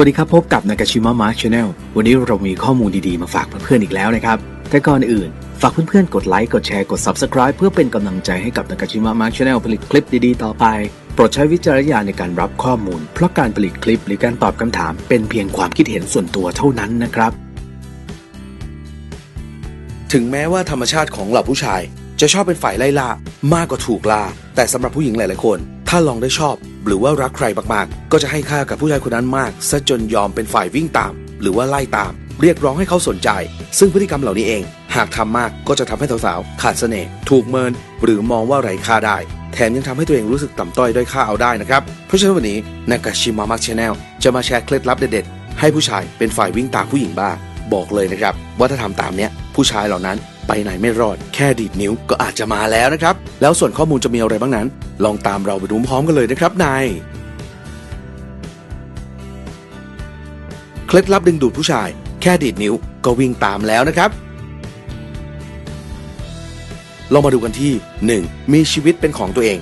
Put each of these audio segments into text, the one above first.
วัสดีครับพบกับนากาชิมะมาร์ชแนลวันนี้เรามีข้อมูลดีๆ มาฝากเพื่อนๆอีกแล้วนะครับ แต่ก่อนอื่น ฝากเพื่อนๆ กดไลค์กดแชร์กด Subscribe เพื่อเป็นกำลังใจให้กับนากาชิมะมาร์ชแนลผลิตคลิปดีๆ ต่อไป โปรดใช้วิจารณญาณในการรับข้อมูล เพราะการผลิตคลิปหรือการตอบคำถาม เป็นเพียงความคิดเห็นส่วนตัวเท่านั้นนะครับ ถึงแม้ว่าธรรมชาติของเหล่าผู้ชาย จะชอบเป็นฝ่ายไล่ล่ามากกว่าถูกล่าแต่สำหรับผู้หญิงหลายๆคน ถ้าลองได้ชอบ หรือว่ารักใครมากๆ ก็จะให้ค่ากับผู้ชายคนนั้นมากซะจนยอมเป็นฝ่ายวิ่งตาม หรือว่าไล่ตาม เรียกร้องให้เขาสนใจ ซึ่งพฤติกรรมเหล่านี้เอง หากทำมากก็จะทำให้สาวๆขาดเสน่ห์ถูกเมิน หรือมองว่าไร้ค่าได้ แถมยังทำให้ตัวเองรู้สึกต่ำต้อยด้อยค่าเอาได้นะครับ เพราะฉะนั้นวันนี้นากาชิมามักชาแนลจะมาแชร์เคล็ดลับเด็ดๆให้ผู้ชายเป็นฝ่ายวิ่งตามผู้หญิงบ้างบอกเลยนะครับว่าถ้าทำตามเนี้ยผู้ชายเหล่านั้น ไปไหนไม่รอดแค่ดีดนิ้วก็อาจจะมาแล้วนะครับ แล้วส่วนข้อมูลจะมีอะไรบ้างนั้น ลองตามเราไปดูพร้อมกันเลยนะครับนายเคล็ดลับดึงดูดผู้ชาย แค่ดีดนิ้วก็วิ่งตามแล้วนะครับลองมาดูกันที่ 1. มีชีวิตเป็นของตัวเอง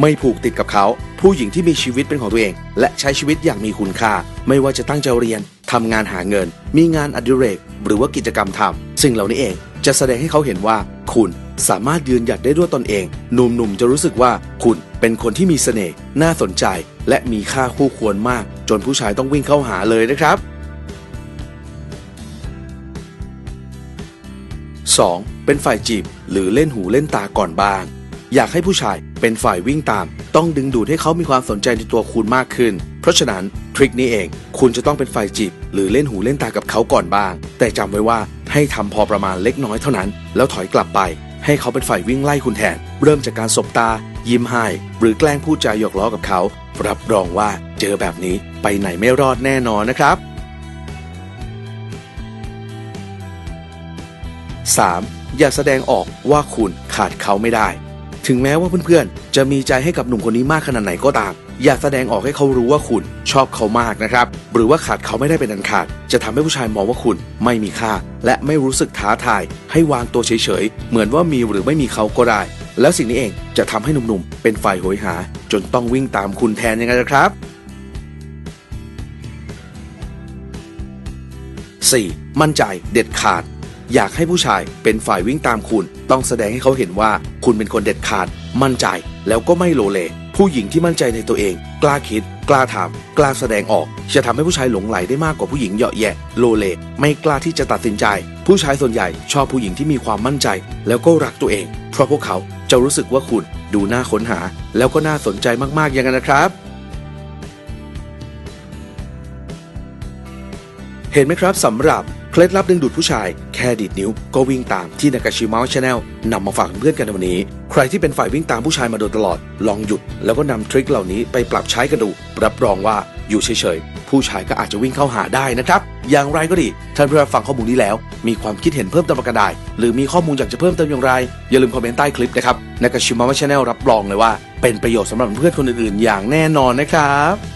ไม่ผูกติดกับเขา ผู้หญิงที่มีชีวิตเป็นของตัวเอง และใช้ชีวิตอย่างมีคุณค่า ไม่ว่าจะตั้งใจเรียนทำงานหาเงิน มีงานอดิเรก หรือว่ากิจกรรมทำสิ่งเหล่านี้เอง จะแสดงให้เขาเห็นว่าคุณสามารถยืนหยัดได้ด้วยตนเอง หนุ่มๆจะรู้สึกว่าคุณเป็นคนที่มีเสน่ห์น่าสนใจ และมีค่าคู่ควรมาก จนผู้ชายต้องวิ่งเข้าหาเลยนะครับ 2. เป็นฝ่ายจีบหรือเล่นหูเล่นตาก่อนบ้าง อยากให้ผู้ชายเป็นฝ่ายวิ่งตาม ต้องดึงดูดให้เขามีความสนใจในตัวคุณมากขึ้น เพราะฉะนั้นทริคนี้เอง คุณจะต้องเป็นฝ่ายจีบหรือเล่นหูเล่นตากับเขาก่อนบ้าง แต่จำไว้ว่า ให้ทำพอประมาณเล็กน้อยเท่านั้น แล้วถอยกลับไป ให้เขาเป็นฝ่ายวิ่งไล่คุณแทน เริ่มจากการสบตา ยิ้มให้ หรือแกล้งพูดจาหยอกล้อกับเขา รับรองว่าเจอแบบนี้ไปไหนไม่รอดแน่นอนนะครับ 3. อย่าแสดงออกว่าคุณขาดเขาไม่ได้ ถึงแม้ว่าเพื่อนๆ จะมีใจให้กับหนุ่มคนนี้มากขนาดไหนก็ตาม อย่าแสดงออกให้เขารู้ว่าคุณชอบเขามากนะครับ หรือว่าขาดเขาไม่ได้เป็นอันขาด จะทำให้ผู้ชายมองว่าคุณไม่มีค่า และไม่รู้สึกท้าทาย ให้วางตัวเฉยๆ เหมือนว่ามีหรือไม่มีเขาก็ได้ แล้วสิ่งนี้เองจะทำให้หนุ่มๆ เป็นฝ่ายโหยหา จนต้องวิ่งตามคุณแทนยังไงล่ะครับ 4. มั่นใจเด็ดขาด อยากให้ผู้ชายเป็นฝ่ายวิ่งตามคุณ ต้องแสดงให้เขาเห็นว่าคุณเป็นคนเด็ดขาด มั่นใจแล้วก็ไม่โลเล ผู้หญิงที่มั่นใจในตัวเอง กล้าคิด กล้าทำกล้าแสดงออก จะทำให้ผู้ชายหลงไหลได้มากกว่าผู้หญิงเหยาะแยะ โลเล ไม่กล้าที่จะตัดสินใจ ผู้ชายส่วนใหญ่ชอบผู้หญิงที่มีความมั่นใจ แล้วก็รักตัวเอง เพราะพวกเขาจะรู้สึกว่าคุณดูน่าค้นหา แล้วก็น่าสนใจมากๆอย่างนั้นนะครับเห็นไหมครับสำหรับ เคล็ดลับดึงดูดผู้ชาย แค่ดีดนิ้วก็วิ่งตามที่นากาชิม a ช n แนลนำมาฝากเพื่อนกันในวันนี้ ใครที่เป็นฝ่ายวิ่งตามผู้ชายมาโดยตลอด ลองหยุดแล้วก็นำทริคเหล่านี้ไปปรับใช้กันดู รับรองว่าอยู่เฉยๆ ผู้ชายก็อาจจะวิ่งเข้าหาได้นะครับ อย่างไรก็ดี ท่านเพื่อนฟังข้อมูลนี้แล้ว มีความคิดเห็นเพิ่มเติมกันได้ หรือมีข้อมูลอยากจะเพิ่มเติมอย่างไร อย่าลืมคอมเมนต์ใต้คลิปนะครับนากาชิม a ช n แนลรับรองเลยว่า เป็นประโยชน์สำหรับเพื่อนคนอื่นๆ อย่างแน่นอนนะครับ